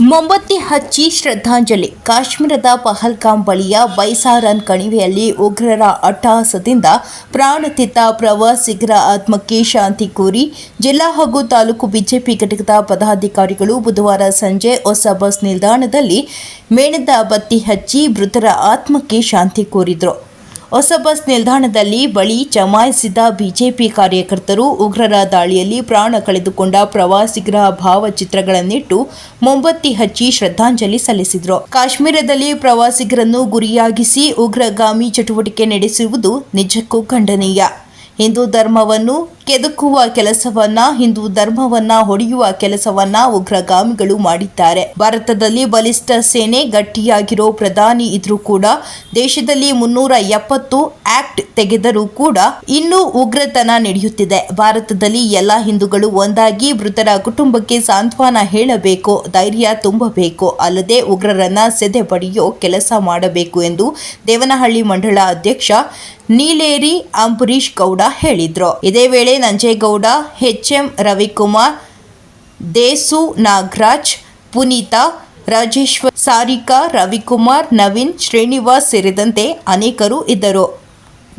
ಮೊಂಬತ್ತಿ ಹಚ್ಚಿ ಶ್ರದ್ಧಾಂಜಲಿ. ಕಾಶ್ಮೀರದ ಪಹಲ್ಗಾಮ್ ಬಳಿಯ ಬೈಸಾರನ್ ಕಣಿವೆಯಲ್ಲಿ ಉಗ್ರರ ಅಟ್ಟಹಾಸದಿಂದ ಪ್ರಾಣತಿತ್ತ ಪ್ರವಾಸಿಗರ ಆತ್ಮಕ್ಕೆ ಶಾಂತಿ ಕೋರಿ ಜಿಲ್ಲಾ ಹಾಗೂ ತಾಲೂಕು ಬಿಜೆಪಿ ಘಟಕದ ಪದಾಧಿಕಾರಿಗಳು ಬುಧವಾರ ಸಂಜೆ ಹೊಸ ಬಸ್ ನಿಲ್ದಾಣದಲ್ಲಿ ಮೇಣದ ಬತ್ತಿ ಹಚ್ಚಿ ಮೃತರ ಆತ್ಮಕ್ಕೆ ಶಾಂತಿ ಕೋರಿದರು. ಹೊಸ ಬಸ್ ನಿಲ್ದಾಣದಲ್ಲಿ ಬಳಿ ಜಮಾಯಿಸಿದ ಬಿಜೆಪಿ ಕಾರ್ಯಕರ್ತರು ಉಗ್ರರ ದಾಳಿಯಲ್ಲಿ ಪ್ರಾಣ ಕಳೆದುಕೊಂಡ ಪ್ರವಾಸಿಗರ ಭಾವಚಿತ್ರಗಳನ್ನಿಟ್ಟು ಮೊಂಬತ್ತಿ ಹಚ್ಚಿ ಶ್ರದ್ಧಾಂಜಲಿ ಸಲ್ಲಿಸಿದರು. ಕಾಶ್ಮೀರದಲ್ಲಿ ಪ್ರವಾಸಿಗರನ್ನು ಗುರಿಯಾಗಿಸಿ ಉಗ್ರಗಾಮಿ ಚಟುವಟಿಕೆ ನಡೆಸುವುದು ನಿಜಕ್ಕೂ ಖಂಡನೀಯ. ಹಿಂದೂ ಧರ್ಮವನ್ನು ಕೆದಕುವ ಕೆಲಸವನ್ನ, ಹಿಂದೂ ಧರ್ಮವನ್ನ ಹೊಡೆಯುವ ಕೆಲಸವನ್ನ ಉಗ್ರಗಾಮಿಗಳು ಮಾಡಿದ್ದಾರೆ. ಭಾರತದಲ್ಲಿ ಬಲಿಷ್ಠ ಸೇನೆ ಗಟ್ಟಿಯಾಗಿರೋ ಪ್ರಧಾನಿ ಇದ್ರೂ ಕೂಡ, ದೇಶದಲ್ಲಿ ಮುನ್ನೂರ ಎಪ್ಪತ್ತು ಆಕ್ಟ್ ತೆಗೆದರೂ ಕೂಡ ಇನ್ನೂ ಉಗ್ರತನ ನಡೆಯುತ್ತಿದೆ. ಭಾರತದಲ್ಲಿ ಎಲ್ಲ ಹಿಂದೂಗಳು ಒಂದಾಗಿ ಮೃತರ ಕುಟುಂಬಕ್ಕೆ ಸಾಂತ್ವನ ಹೇಳಬೇಕು, ಧೈರ್ಯ ತುಂಬಬೇಕು. ಅಲ್ಲದೆ ಉಗ್ರರನ್ನ ಸೆದೆ ಪಡೆಯೋ ಕೆಲಸ ಮಾಡಬೇಕು ಎಂದು ದೇವನಹಳ್ಳಿ ಮಂಡಳ ಅಧ್ಯಕ್ಷ ನೀಲೇರಿ ಅಂಬರೀಶ್ ಗೌಡ ಹೇಳಿದ್ರು. ಇದೇ ವೇಳೆ ನಂಜೇಗೌಡ, ಎಚ್ಎಂ ರವಿಕುಮಾರ್, ದೇಸು ನಾಗರಾಜ್, ಪುನೀತಾ ರಾಜೇಶ್ವರ್, ಸಾರಿಕಾ, ರವಿಕುಮಾರ್, ನವೀನ್, ಶ್ರೀನಿವಾಸ್ ಸೇರಿದಂತೆ ಅನೇಕರು ಇದ್ದರು.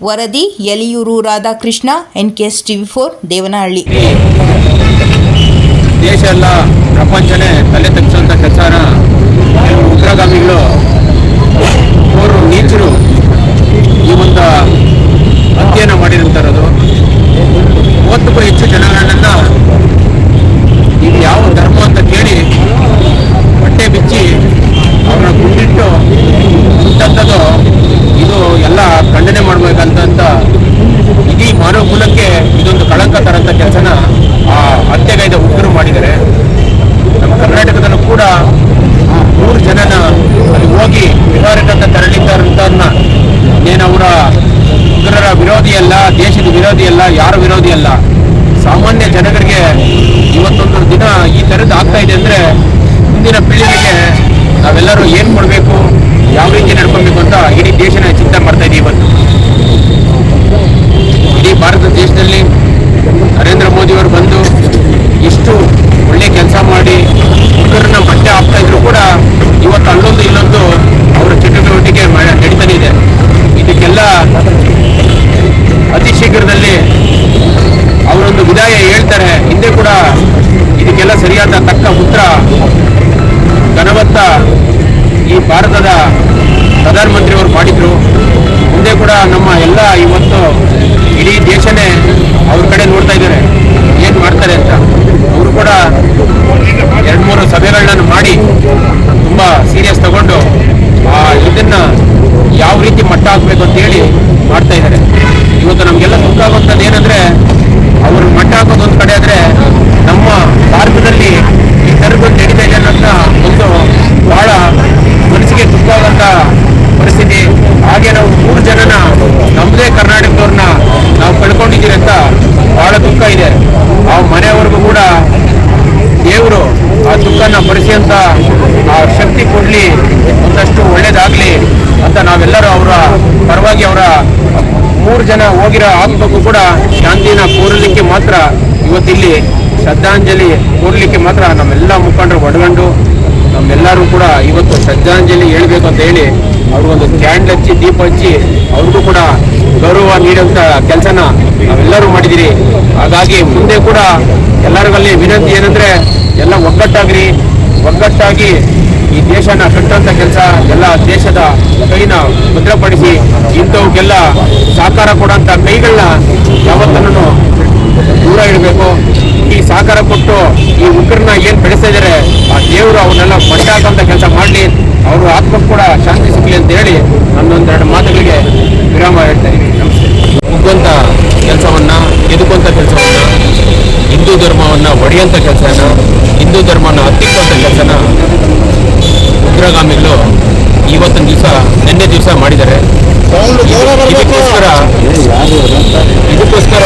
ವರದಿ Yaliyur Radhakrishna, NKS TV four, Devanahalli. ದೇಶ ಎಲ್ಲ ಪ್ರಪಂಚನೇ ತಲೆ ತಗ್ಗಿಸುವಂಥ ಕೆಲಸ ಉಗ್ರಗಾಮಿಗಳು ನೀಚರು ಈ ಒಂದು ಹತ್ಯೆಯನ್ನು ಮಾಡಿರುವಂಥದ್ದು ಮೂವತ್ತಕ್ಕೂ ಹೆಚ್ಚು ಜನಗಳನ್ನ ಇದು ಯಾವ ಧರ್ಮ ಅಂತ ಕೇಳಿ ಬಟ್ಟೆ ಬಿಚ್ಚಿ ಅವ್ರನ್ನ ಗುಂಡಿಟ್ಟು ಸುಟ್ಟಂಥದ್ದು ಇದು ಎಲ್ಲ ಖಂಡನೆ ಮಾಡಬೇಕಂತ ಇಡೀ ಮಾನವ ಕುಲಕ್ಕೆ ಇದೊಂದು ಕಳಂಕ ತರಂತ ಕೆಲಸನ ಆ ಹತ್ಯೆಗೈದ ಉಗ್ರರು ಮಾಡಿದ್ದಾರೆ ನಮ್ಮ ಕರ್ನಾಟಕದಲ್ಲೂ ಕೂಡ ಮೂರು ಜನನ ಅಲ್ಲಿ ಹೋಗಿ ವಿಹಾರಕ್ಕಂತ ತೆರಳಿದ್ದಾರಂತನ್ನ ಏನವರ ಉಗ್ರರ ವಿರೋಧಿ ಅಲ್ಲ, ದೇಶದ ವಿರೋಧಿ ಅಲ್ಲ, ಯಾರ ವಿರೋಧಿ ಅಲ್ಲ. ಸಾಮಾನ್ಯ ಜನಗಳಿಗೆ ಇವತ್ತೊಂದು ದಿನ ಈ ಥರದ್ದು ಆಗ್ತಾ ಇದೆ ಅಂದ್ರೆ ಮುಂದಿನ ಪೀಳಿಗೆಗೆ ನಾವೆಲ್ಲರೂ ಏನ್ ಮಾಡಬೇಕು ಯಾವ ರೀತಿ ನಡ್ಕೊಬೇಕು ಅಂತ ಇಡೀ ದೇಶನ ಚಿಂತೆ ಮಾಡ್ತಾ ಇದೀವಿ ಇವತ್ತು. ಇಡೀ ಭಾರತ ದೇಶದಲ್ಲಿ ನರೇಂದ್ರ ಮೋದಿ ಅವರು ಬಂದು ಇಷ್ಟು ಒಳ್ಳೆ ಕೆಲಸ ಮಾಡಿ ಉಗ್ರರನ್ನ ಮತ್ತೆ ಆಗ್ತಾ ಇದ್ರು ಕೂಡ ಇವತ್ತು ಅಲ್ಲೊಂದು ಇಲ್ಲೊಂದು ಅವರ ಚಟುವಟಿಕೆ ನಡೀತಾನೆ ಇದೆ. ಇದಕ್ಕೆಲ್ಲ ವಿದಾಯ ಹೇಳ್ತಾರೆ. ಹಿಂದೆ ಕೂಡ ಇದಕ್ಕೆಲ್ಲ ಸರಿಯಾದ ತಕ್ಕ ಉತ್ತರ ಘನವತ್ತ ಈ ಭಾರತದ ಪ್ರಧಾನಮಂತ್ರಿಯವರು ಮಾಡಿದ್ರು. ಮುಂದೆ ಕೂಡ ನಮ್ಮ ಎಲ್ಲ ಇವತ್ತು ಇಡೀ ದೇಶನೇ ಅವ್ರ ಕಡೆ ನೋಡ್ತಾ ಇದ್ದಾರೆ. ಏನು ಮಾಡ್ತಾರೆ ಅಂತ. ಅವರು ಕೂಡ ಎರಡು ಮೂರು ಸಭೆಗಳನ್ನ ಮಾಡಿ ತುಂಬಾ ಸೀರಿಯಸ್ ತಗೊಂಡು, ಆ ಇದನ್ನ ಯಾವ ರೀತಿ ಮಟ್ಟ ಹಾಕ್ಬೇಕು ಅಂತ ಹೇಳಿ ಮಾಡ್ತಾ ಇದ್ದಾರೆ. ಇವತ್ತು ನಮಗೆಲ್ಲ ದುಃಖ ಆಗುವಂಥದ್ದು ಏನಂದ್ರೆ ಅವರು ಮಟ್ಟ ಹಾಕೋದು ಒಂದ್ ಕಡೆ ಆದ್ರೆ ನಮ್ಮ ಭಾರತದಲ್ಲಿ ಈ ಥರದ್ದು ನಡೀತಾ ಇದೆ ಅನ್ನೋದನ್ನ ಒಂದು ಬಹಳ ಮನಸ್ಸಿಗೆ ದುಃಖ ಆಗುವಂತ ಪರಿಸ್ಥಿತಿ ಹಾಗೆ ನಾವು ಮೂರು ಜನನ ನಮ್ಮದೇ ಕರ್ನಾಟಕದವ್ರನ್ನ ನಾವು ಕಳ್ಕೊಂಡಿದ್ದೀರಿ ಅಂತ ಬಹಳ ದುಃಖ ಇದೆ ಆ ಮನೆಯವರೆಗೂ ಕೂಡ ದೇವರು ಆ ದುಃಖನ ಭರಿಸಿದಂತ ಆ ಕೊಡ್ಲಿ ಒಂದಷ್ಟು ಒಳ್ಳೇದಾಗಲಿ ಅಂತ ನಾವೆಲ್ಲರೂ ಅವರ ಪರವಾಗಿ ಅವರ ಮೂರು ಜನ ಹೋಗಿರೋ ಆತ್ಮಕ್ಕೂ ಕೂಡ ಶಾಂತಿನ ಕೋರಲಿಕ್ಕೆ ಮಾತ್ರ ಇವತ್ತಿಲ್ಲಿ ಶ್ರದ್ಧಾಂಜಲಿ ಕೋರಲಿಕ್ಕೆ ಮಾತ್ರ ನಮ್ಮೆಲ್ಲ ಮುಖಂಡರು ಒಡಗಂಡು ನಮ್ಮೆಲ್ಲರೂ ಕೂಡ ಇವತ್ತು ಶ್ರದ್ಧಾಂಜಲಿ ಹೇಳಬೇಕು ಅಂತ ಹೇಳಿ ಅವ್ರಿಗೊಂದು ಕ್ಯಾಂಡ್ಲ್ ಹಚ್ಚಿ, ದೀಪ ಹಚ್ಚಿ ಅವ್ರಿಗೂ ಕೂಡ ಗೌರವ ನೀಡುವಂಥ ಕೆಲಸನ ನಾವೆಲ್ಲರೂ ಮಾಡಿದಿರಿ. ಹಾಗಾಗಿ ಮುಂದೆ ಕೂಡ ಎಲ್ಲರಿಗಲ್ಲಿ ವಿನಂತಿ ಏನಂದ್ರೆ ಎಲ್ಲ ಒಗ್ಗಟ್ಟಾಗ್ರಿ. ಒಗ್ಗಟ್ಟಾಗಿ ಈ ದೇಶನ ಕಟ್ಟುವಂಥ ಕೆಲಸ ಎಲ್ಲ ದೇಶದ ಕೈನ ಭದ್ರಪಡಿಸಿ ಇಂಥವಕ್ಕೆಲ್ಲ ಸಹಕಾರ ಕೊಡೋಂಥ ಕೈಗಳನ್ನ ಯಾವತ್ತನ್ನು ದೂರ ಇಡಬೇಕು. ಈ ಸಹಕಾರ ಕೊಟ್ಟು ಈ ಉಗ್ರನ್ನ ಏನು ಬೆಳೆಸ್ತಾ ಇದ್ದಾರೆ ಆ ದೇವರು ಅವನ್ನೆಲ್ಲ ಮಟ್ಟಾಕಂತ ಕೆಲಸ ಮಾಡಲಿ, ಅವರು ಆತ್ಮಕ್ಕೆ ಕೂಡ ಶಾಂತಿ ಸಿಗಲಿ ಅಂತ ಹೇಳಿ ನನ್ನೊಂದೆರಡು ಮಾತುಗಳಿಗೆ ವಿರಾಮ ಹೇಳ್ತಾ ಇದ್ದೀನಿ. ನಮಸ್ತೆ. ಉಗ್ಗುವಂತ ಕೆಲಸವನ್ನ ಎದುಕುವಂತ ಕೆಲಸವನ್ನ, ಹಿಂದೂ ಧರ್ಮವನ್ನ ಒಡೆಯುವಂಥ ಕೆಲಸನ, ಹಿಂದೂ ಧರ್ಮನ ಹತ್ತಿಕ್ಕುವಂಥ ಕೆಲಸನ ಉಗ್ರಗಾಮಿಗಳು ಇವತ್ತಿನ ದಿವಸ ನಿನ್ನೆ ದಿವಸ ಮಾಡಿದ್ದಾರೆ. ಇದಕ್ಕೋಸ್ಕರ ಇದಕ್ಕೋಸ್ಕರ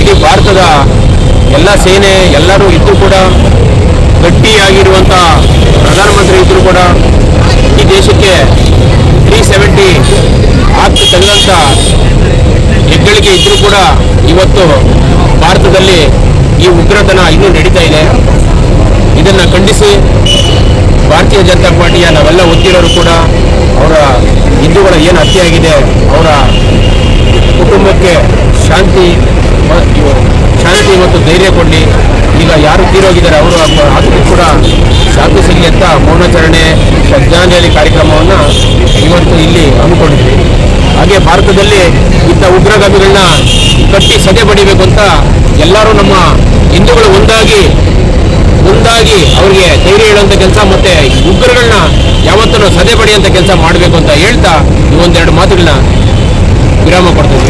ಇಡೀ ಭಾರತದ ಎಲ್ಲ ಸೇನೆ ಎಲ್ಲರೂ ಇದ್ದು ಕೂಡ ಗಟ್ಟಿಯಾಗಿರುವಂಥ ಪ್ರಧಾನಮಂತ್ರಿ ಇದ್ದರೂ ಕೂಡ ಈ ದೇಶಕ್ಕೆ ತ್ರೀ ಸೆವೆಂಟಿ ಆಕ್ಟ್ ತೆಗೆದಂಥ ಹೆಗ್ಗಳಿಕೆ ಇದ್ದರೂ ಕೂಡ ಇವತ್ತು ಭಾರತದಲ್ಲಿ ಈ ಉಗ್ರತನ ಇನ್ನೂ ನಡೀತಾ ಇದೆ. ಇದನ್ನು ಖಂಡಿಸಿ ಭಾರತೀಯ ಜನತಾ ಪಾರ್ಟಿಯ ನಾವೆಲ್ಲ ಒತ್ತಿರೋರು ಕೂಡ ಅವರ ಹಿಂದೂಗಳ ಏನು ಹತ್ಯೆ ಆಗಿದೆ, ಅವರ ಕುಟುಂಬಕ್ಕೆ ಶಾಂತಿ ಶಾಂತಿ ಮತ್ತು ಧೈರ್ಯ ಕೊಡಲಿ ಈಗ ಯಾರು ತೀರೋಗಿದ್ದಾರೆ ಅವರು ಅದಕ್ಕೂ ಕೂಡ ಶಾಂತಿ ಸಿಗಲಿ ಅಂತ ಮೌನಾಚರಣೆ, ಶ್ರದ್ಧಾಂಜಲಿ ಕಾರ್ಯಕ್ರಮವನ್ನು ಇವತ್ತು ಇಲ್ಲಿ ಹಮ್ಮಿಕೊಂಡಿದ್ವಿ. ಹಾಗೆ ಭಾರತದಲ್ಲಿ ಇಂಥ ಉಗ್ರಗಾಮಿಗಳನ್ನ ಕಟ್ಟಿ ಸದೆ ಬಡಿಬೇಕು ಅಂತ ಎಲ್ಲರೂ ನಮ್ಮ ಹಿಂದೂಗಳು ಒಂದಾಗಿ ಮುಂದಾಗಿ ಅವರಿಗೆ ಧೈರ್ಯ ಹೇಳುವಂತ ಕೆಲಸ ಮತ್ತೆ ಉಗ್ರಗಳನ್ನ ಯಾವತ್ತೂ ಸದೆ ಪಡೆಯುವಂತ ಕೆಲಸ ಮಾಡಬೇಕು ಅಂತ ಹೇಳ್ತಾ ಈ ಒಂದೆರಡು ಮಾತುಗಳನ್ನ ವಿರಾಮ ಕೊಡ್ತಿದ್ವಿ